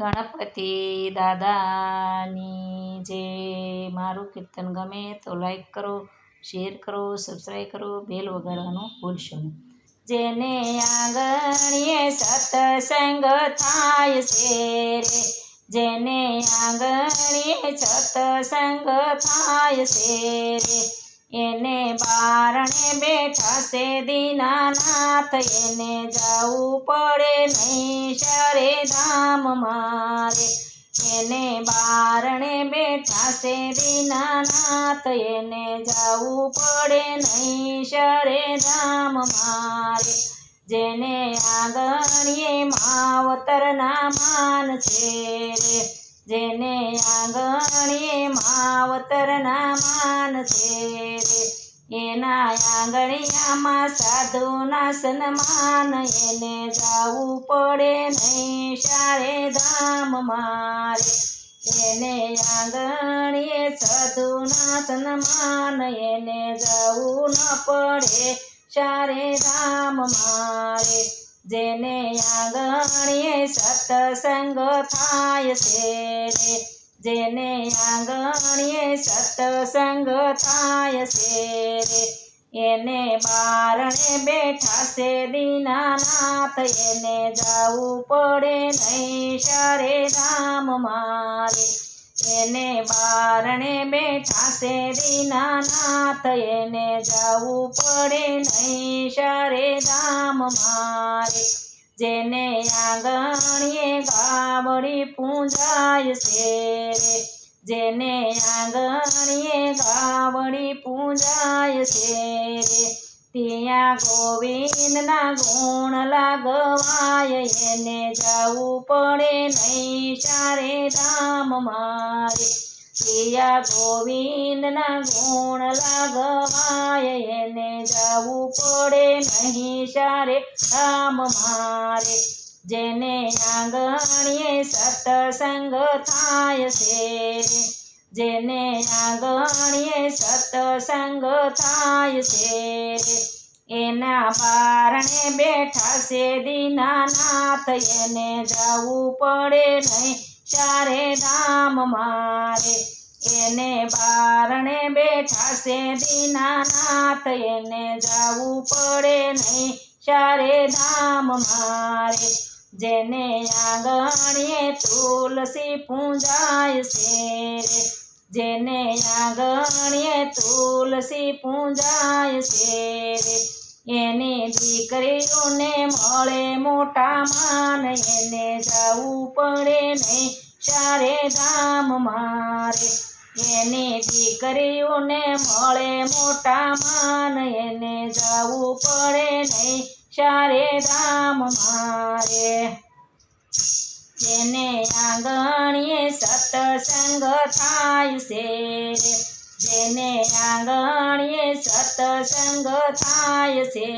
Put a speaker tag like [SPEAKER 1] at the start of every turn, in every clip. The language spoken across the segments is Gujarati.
[SPEAKER 1] ગણપતિ દાદાની જે મારું કીર્તન ગમે તો લાઈક કરો શેર કરો સબસ્ક્રાઈબ કરો બેલ વગાડવાનું ભૂલશો નહીં. જેને આંગણીએ સતસંગ થાય છે રે, જેને આંગણીએ સતસંગ થાય છે રે એને બારણે બેઠા છે દીનાનાથ. એને જવું પડે નહીં શરે ધામ મારે. એને બારણે બેઠા છે દીનાનાથ. એને જવું પડે નહીં શરે ધામ મારે. જેને આગળીએ માવતરના માન છે રે. જેને આંગણીએ માવતરના માન છે. રે એના આંગણિયામાં સાધુના સન્માન. એને જાવું પડે નહીં સારે ધામ મારે. એને આંગણીએ સાધુના સન્માન. એને જવું ન પડે સારે ધામ મારે. જેને આંગણીએ સત્સંગ થાય છે રે. જેને આંગણીએ સત્સંગ થાય છે રે. એને બારણે બેઠા છે દીનાનાથ. એને જવું પડે નહીં શરે ધામ મારે. એને બારણે બેઠા છે દીનાનાથ. એને જવું પડે નહીં શરે ધામ મારે. જેને આંગણીએ ગાવડી પૂંજાય છે. જેને આંગણીએ ગાવડી પૂંજાય છે. ત્યાં ગોવિંદના ગુણ લાગવાય. એને જવું પડે નહીં ચારે ધામ મારે. પ્રિયા ગોવિંદના ગુણ લાગવાય, એને જવું પડે નહીં સારે, રામ મારે. જેને આંગણીએ સત્સંગ થાય છે, જેને આંગણીએ સતસંગ થાય છે, એના બારણે બેઠા છે દીનાનાથ, એને જવું પડે નહીં ચારે ધામ મારે, એને બારણે બેઠા છે દીનાનાથ, એને જવું પડે નહીં, ચારે ધામ મારે. જેને આંગણીએ તુલસી પૂંજાય છે રે જેને આંગણીએ તુલસી પૂંજાય છે રે એની દીકરીઓને મળે મોટા માન, એને જવું પડે નહીં ચારે ધામ મારે. એની દીકરીઓને મળે મોટા માન, એને જવું પડે નહીં ચારે ધામ મારે. જેને આંગણીએ સત્સંગ થાય છે. જેને આંગણીએ સતસંગ થાય છે,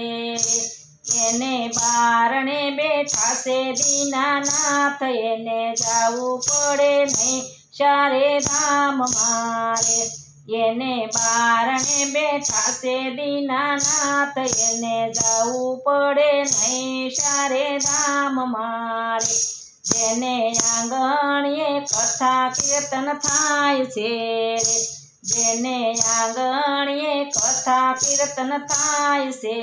[SPEAKER 1] એને બારણે બેઠા છે, દીનાનાથ એને જવું પડે નહીં, ચારે ધામ મારે. એને બારણે બેઠા છે, દીનાનાથ એને જાવું પડે નહીં, ચારે ધામ મારે. જેને આંગણીએ કથા કીર્તન થાય છે જેને આંગણીએ કથા કીર્તન થાય છે.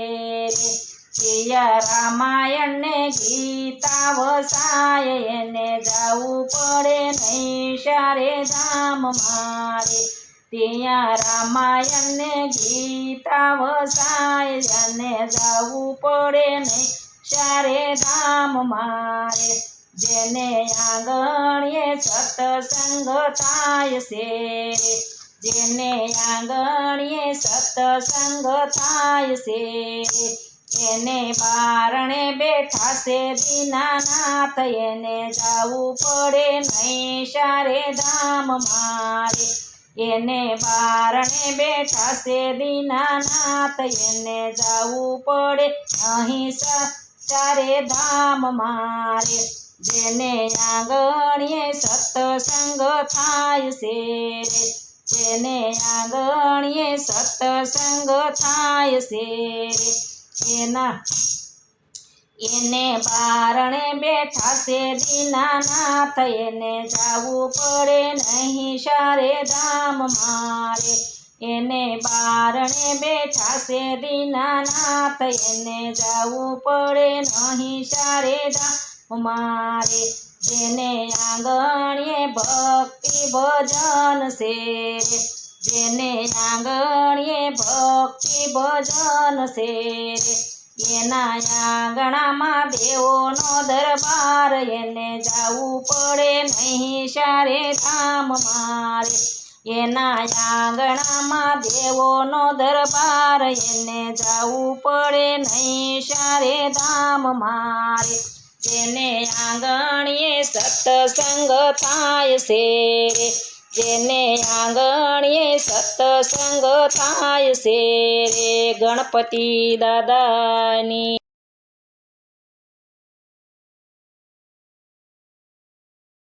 [SPEAKER 1] રે પ્રિયા રામાયણને ગીતા વસાય, એને જવું પડે નહીં શારે ધામ મારે. ત્યાં રામાયણને ગીતા વસાય, એને જવું પડે નહીં શારે ધામ મારે. જેને આંગણીએ સત્સંગ થાય છે. જેને આંગણીએ સત્સંગ થાય છે, એને બારણે બેઠા છે દીનાનાથ, એને જવું પડે નહીં સારે ધામ મારે. એને બારણે બેઠા છે દીનાનાથ, એને જવું પડે અહીં ચારે ધામ મારે. જેને આંગણીએ સત્સંગ થાય છે જેને આંગણીએ સત્સંગ થાય છે. એના, એને બારણે બેઠા છે દીનાનાથ. એને જાવું પડે નહીં સારે ધામ મારે. એને બારણે બેઠા છે દીનાનાથ. એને જાવું પડે નહીં સારે ધામ મારે. જેને આંગણીએ ભક્તિ ભજન છે. જેને આંગણીએ ભક્તિ ભજન છે. એના આંગણામાં દેવોનો દરબાર, એને જાવું પડે નહીં સારે ધામ મારે. એના આંગણામાં દેવોનો દરબાર, એને જાવું પડે નહીં સારે ધામ મારે. જેને આંગણીએ સત્સંગ થાય છે. જેને આંગણીએ સત્સંગ થાય છે. રે ગણપતિ દાદાની